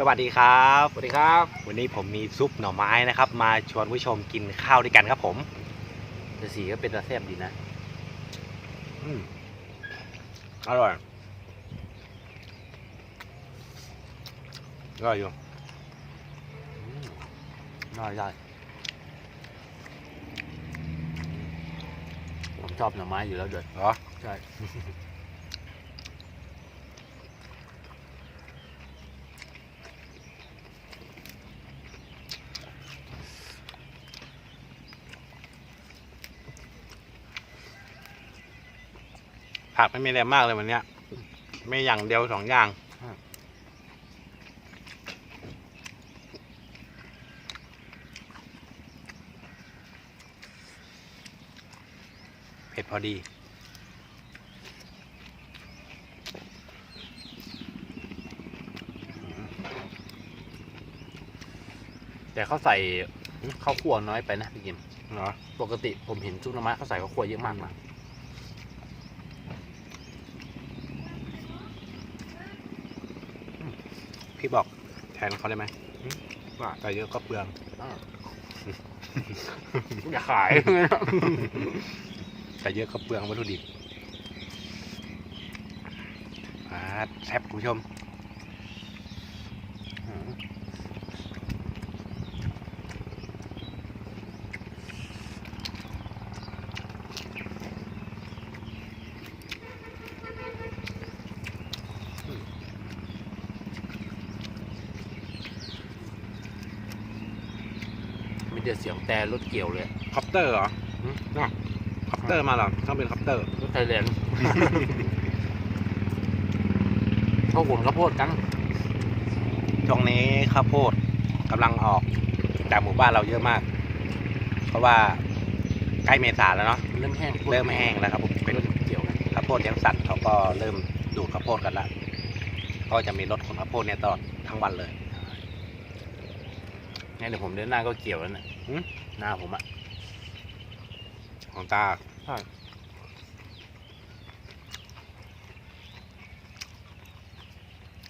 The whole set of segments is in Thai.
สวัสดีครับ สวัสดีครับ วันนี้ผมมีซุปหน่อไม้นะครับ มาชวนผู้ชมกินข้าวด้วยกันครับผมแต่สีก็เป็นตาแซ่บดีนะอืมอร่อยอร่อยอยู่น่าได้ผมชอบหน่อไม้อยู่แล้วเด็ดเหรอ ใช่ ผักไม่มีอะไรมากเลยวันเนี้ยไม่อย่างเดียวสองอย่าง เผ็ดพอดี แต่เขาใส่ข้าวคั่วน้อยไปนะพี่กิม เหรอ ปกติผมเห็นซุปหน่อไม้เขาใส่ข้าวคั่วเยอะมากนะ พี่บอกแทนเขาได้ไหมว่าแต่เยอะก็เปลืองอ้าวอย่าขายแต่เยอะก็เปลืองวัตถุดิบอ่าแซ่บคุณผู้ชม สียงแต่รถเกี่ยวเลยคอปเตอร์เหรอหืมเนาะคอปเตอร์มาเหรอต้องเป็นคอปเตอร์รถไทยแลนด์เขาหวนข้าวโพดกันช่วงนี้ข้าวโพดกำลังออกจากหมู่บ้านเราเยอะมาก เพราะว่าใกล้เมษาแล้วเนาะเริ่มแห้งเริ่มแห้งแล้วครับผมเป็นรถเกี่ยวกันข้าวโพดเลี้ยงสัตว์เขาก็เริ่มดูดข้าวโพดกันแล้วก็จะมีรถขนข้าวโพดเนี่ยตลอดทั้งวันเลยงั้นเดี๋ยวผมเดินหน้าก็เกี่ยวแล้วนะ หืมหน้าผมอะของตาใช่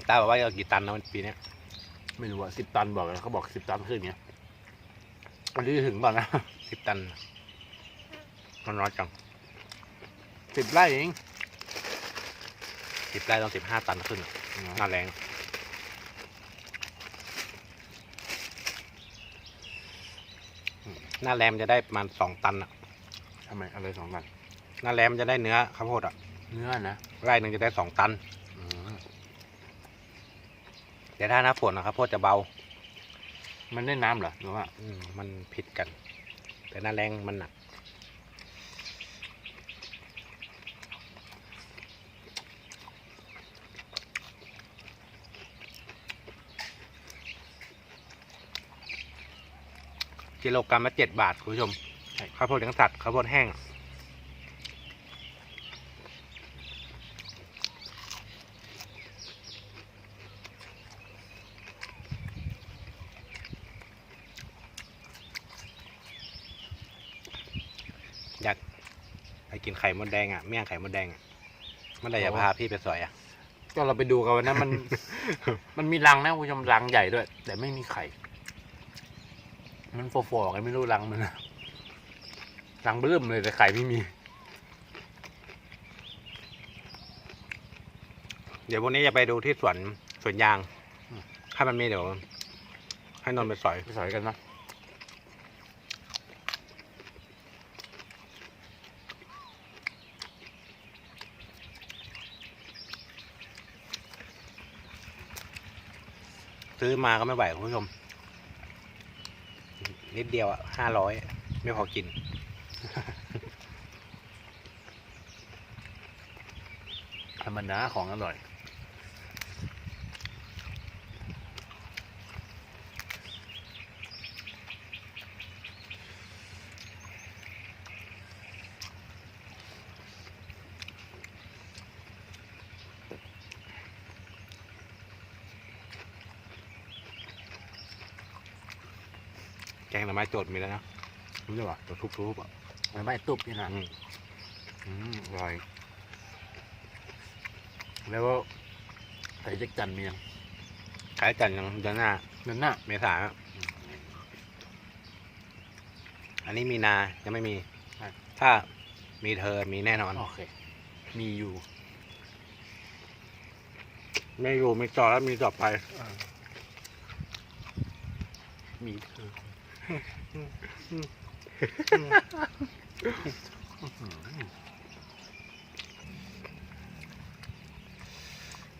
ตาบอกว่าจะเอากี่ตันนะปีเนี้ยไม่รู้ว่าสิบตันบอกเลยเขาบอกสิบตันขึ้นเนี้ยอันนี้ถึงเปล่านะสิบตันมันน้อยจังสิบไร่เองสิบไร่ต้องสิบห้าตันขึ้นอะหน้าแรง หน้าแรมจะได้ประมาณสองตันอะทำไมอะไรสองตันหน้าแรมจะได้เนื้อข้าวโพดอะเนื้อนะไร่หนึ่งจะได้สองตันอืมแต่ถ้าหน้าฝนนะครับโพดจะเบา มันได้น้ำเหรอหรือว่าอืมมันผิดกัน แต่หน้าแรงมันหนัก กิโลกรัมละเจ็ดบาทคุณผู้ชมข้าวโพดเลี้ยงสัตว์ข้าวโพดแห้ง อยากไปกินไข่มดแดงอะเมี่ยงไข่มดแดงอะเมื่อไหร่จะพาพี่ไปสอยอะ ก็เราไปดูกันวันนั้นมัน มันมีรังนะคุณผู้ชมรังใหญ่ด้วย แต่ไม่มีไข่ มันฟอๆกันไม่รู้รังมันนะรังเบิ่มเลยแต่ไข่ไม่มี เดี๋ยววันนี้จะไปดูที่สวนสวนยางอืมถ้ามันมีเดี๋ยว ให้นนท์ไปสอยไปสอยกันนะซื้อมาก็ไม่ไหวคุณผู้ชม นิดเดียวอะห้าร้อยไม่พอกิน ธรรมดาของอร่อย แกงหน่อไม้โจดมีแล้วนะรู้จักปะตัวทุบๆอะไม่ไม่ตุบนี่นะอืมอืมอร่อย แล้วก็ใส่เจ๊กจันมียังขายจันทร์ยังเดือนหน้าเดือนหน้าเมษาอันนี้มีนายังไม่มีใช่ถ้ามีเธอมีแน่นอน โอเค มีอยู่ ไม่อยู่มีต่อแล้วมีต่อไป มีเธอ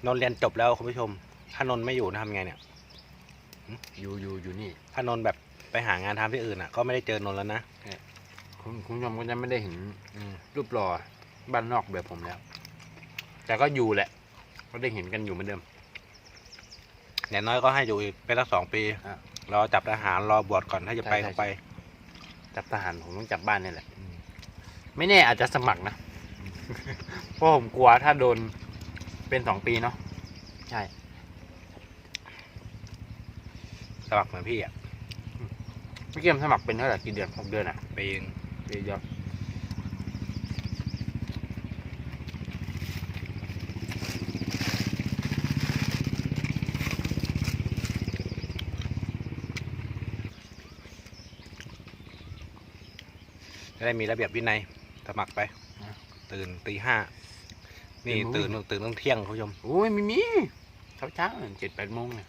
นนท์เรียนจบแล้วคุณผู้ชม ถ้านนท์ไม่อยู่นะทำไงเนี่ย อยู่อยู่อยู่นี่ถ้านนท์แบบไปหางานทำที่อื่นอะ ก็ไม่ได้เจอนนท์แล้วนะคุณคุณผู้ชมก็จะไม่ได้เห็นรูปหล่อบ้านนอกแบบผมแล้ว แต่ก็อยู่แหละ ก็ได้เห็นกันอยู่เหมือนเดิมอย่างน้อยก็ให้อยู่อีกเป็นสักสองปีอะ รอจับทหารรอบวชก่อนถ้าจะไปใช่ก็ใช่ไป จับทหารผมต้องจับบ้านนี่แหละไม่แน่อาจจะสมัครนะ เพราะผมกลัวถ้าโดนเป็นสองปีเนาะใช่ สมัครเหมือนพี่อะพี่เกมสมัครเป็นเท่าไหร่กี่เดือนหกเดือนอะ ปีนึงปีเดียว จะได้มีระเบียบวินัยสมัครไป ตื่นตีห้านี่ตื่นตื่นตั้งเที่ยงคุณผู้ชมโอ้ยไม่มีเช้าเช้าเจ็ดแปดโมงเนี่ย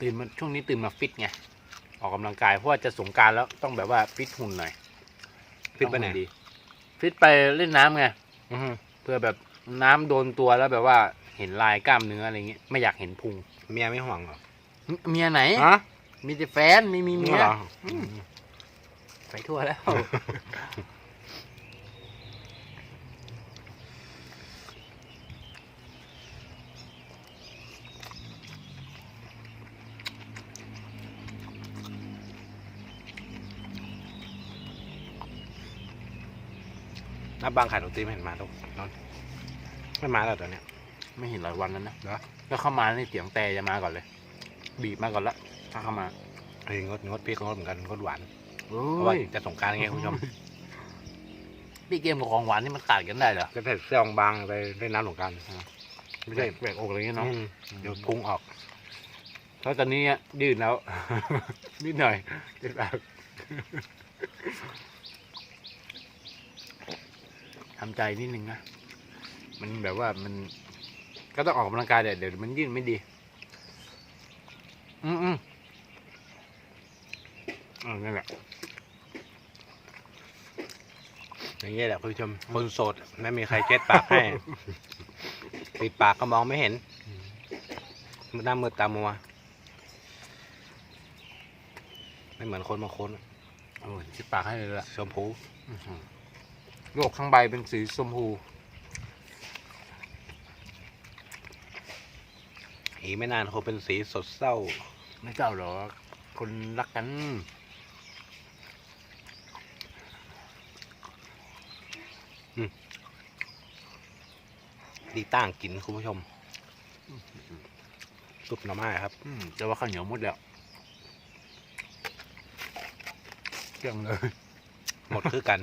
ตื่นมาช่วงนี้ตื่นมาฟิตไงออกกำลังกายเพราะว่าจะสงกรารแล้วต้องแบบว่าฟิตหุ่นหน่อยฟิตไปไหนต้องหุ่ดี ฟิตไปเล่นน้ำไงอื้อหือเพื่อแบบน้ำโดนตัวแล้วแบบว่าเห็นลายกล้ามเนื้ออะไรเงี้ยไม่อยากเห็นพุงเมียไม่ห่วงเหรอเมียไหนฮะ มีแต่แฟนไม่มีเมียเหรออืมไปทั่วแล้วนับบางขายดนตรีไม่เห็นมาทุกนอนไม่มาแล้วตอนเนี้ยไม่เห็นหลายวันแล้วนะเหรอแล้วเข้ามาในเสียงแต่จะมาก่อนเลย บีบมาก่อนละ ถ้าเข้ามาเฮ้ยงดงดพี่ก็งดเหมือนกันงดหวานโอ้เพราะว่ายจะสงกรารไงคุณผู้ชมพี่เกมกับของหวานนี่มันตัดกันได้เหรอจะใส่เสื้อบางๆไปเล่นน้ำสงกรารไม่ใช่แหวกอกอะไรเงี้ยเนาะอืมเดี๋ยวพุงออกเพราะตอนนี้ยืดแล้ว นิดหน่อยเจ็บปากทำใจนิดนึงนะมันแบบว่ามัน ก็ต้องออกกำลังกายแต่เดี๋ยวมันยืดไม่ดี อืมอืมเออนั่นแหละอย่างเงี้ยแหละคุณผู้ชมคนโสดไม่มีใครเช็ดปากให้ ปิดปากก็มองไม่เห็นหน้ามืดตามัว ไม่เหมือนคนบางคนโอ้ยชิดปากให้เลยละชมพูอื้อหือโลกข้างใบเป็นสีชมพู อีกไม่นานคงเป็นสีสดเศร้า ไม่เจ้าหรอกคนรักกัน ดีต่างกินคุณผู้ชมซุปหน่อไม้ครับแต่ว่าข้าวเหนียวหมดแล้วเกลี้ยงเลย หมดคือกัน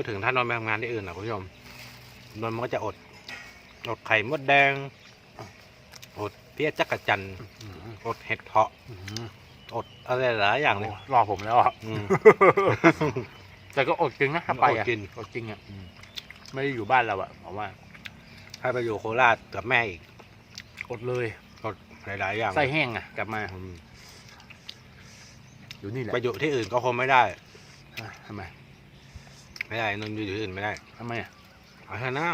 พูดถึงถ้านอนไปทำงานที่อื่นนะคุณผู้ชมนอนมันก็จะอด อดไข่มดแดง อดเพี้ยจักระจันทร์อื้อหืออดเห็ดเถาะอื้อหืออดอะไรหลายอย่างเลยโรอผมแล้วอะอืมแต่ก็อดจริงนะถ้าไปอะอดกินอดจริงอะอืมไม่ได้อยู่บ้านเราอะผมว่าถ้าไปอยู่โคราชกับแม่อีก อดเลยอดหลายๆอย่างไส้แห้งอะ กลับมาอืมอยู่นี่แหละไปอยู่ที่อื่นก็คงไม่ได้อะทำไม ไม่ได้นอนอยู่ที่อื่นไม่ได้ทำไมอะเอาเถอะนะ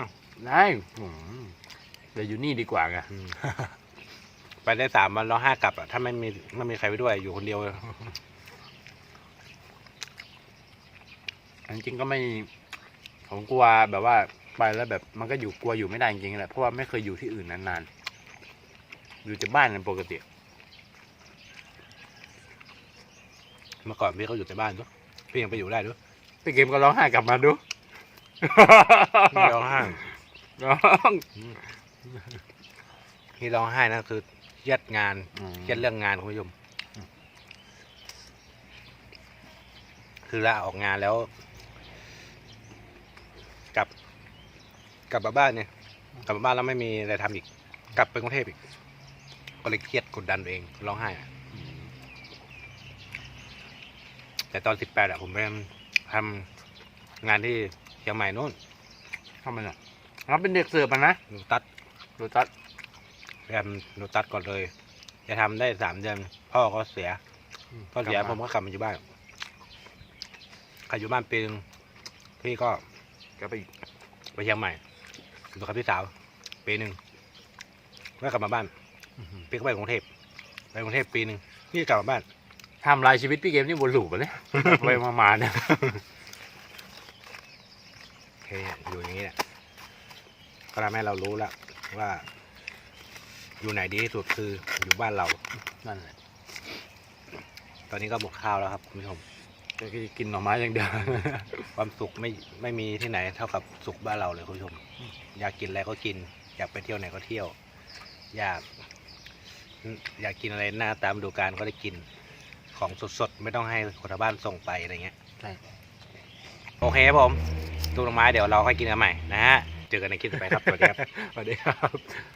ได้อืมเดี๋ยวอยู่นี่ดีกว่าไงอืมไปได้สามวันแล้วห้ากลับอะถ้าไม่มีไม่มีใครไปด้วยอยู่คนเดียวจริงๆก็ไม่ผมกลัวแบบว่าไปแล้วแบบมันก็อยู่กลัวอยู่ไม่ได้จริงๆแหละเพราะว่าไม่เคยอยู่ที่อื่นนานๆอยู่แต่บ้านกันปกติ เมื่อก่อนพี่เขาอยู่แต่บ้านด้วยพี่ยังไปอยู่ได้ด้วย พี่เกมก็ร้องไห้กลับมาดูพี่ร้องไห้ร้องพี่ร้องไห้นะคือเครียดงานอืมเครียดเรื่องงานคุณผู้ชมอืมคือลาออกงานแล้วกลับกลับมาบ้านเนี่ย กลับมาบ้านแล้วไม่มีอะไรทำอีก กลับไปกรุงเทพอีก ก็เลยเครียดกดดันตัวเองร้องไห้อะแต่ตอนสิบแปดอะผมไป ทำงานที่เชียงใหม่นู่นทำไมล่ะเราเป็นเด็กเสิร์ฟอะนะนูตัดดูตัดไปทำนูตัดก่อนเลย จะทำได้สามเดือนพ่อก็เสียพ่อเสียผมก็กลับมาอยู่บ้านกลับอยู่บ้านปีนึงพี่ก็ก็ไปไปเชียงใหม่อยู่กับพี่สาวปีหนึ่งก็กลับมาบ้านพี่ก็ไปกรุงเทพไปกรุงเทพปีหนึ่งพี่ก็กลับมาบ้าน ทำลายชีวิตพี่เกมนี่วนลูปไปเลยไปมาๆเนี่ยโอเคอยู่อย่างนี้แหละก็ทำให้เรารู้แล้วว่า อยู่ไหนดีที่สุดคืออยู่บ้านเรานั่นแหละตอนนี้ก็หมดข้าวแล้วครับคุณผู้ชมก็กินหน่อไม้อย่างเดียว ความสุขไม่ไม่มีที่ไหนเท่ากับสุขบ้านเราเลยคุณผู้ชม อยากกินอะไรก็กิน อยากไปเที่ยวไหนก็เที่ยว อยาก อยากกินอะไรหน้าตามดูการก็ได้กิน ของสดๆ ไม่ต้องให้คนทางบ้านส่งไปอะไรเงี้ยใช่โอเคครับผมดูดอกไม้เดี๋ยวเราค่อยกินกันใหม่นะฮะ เจอกันในคลิปต่อไปครับ สวัสดีครับ สวัสดีครับ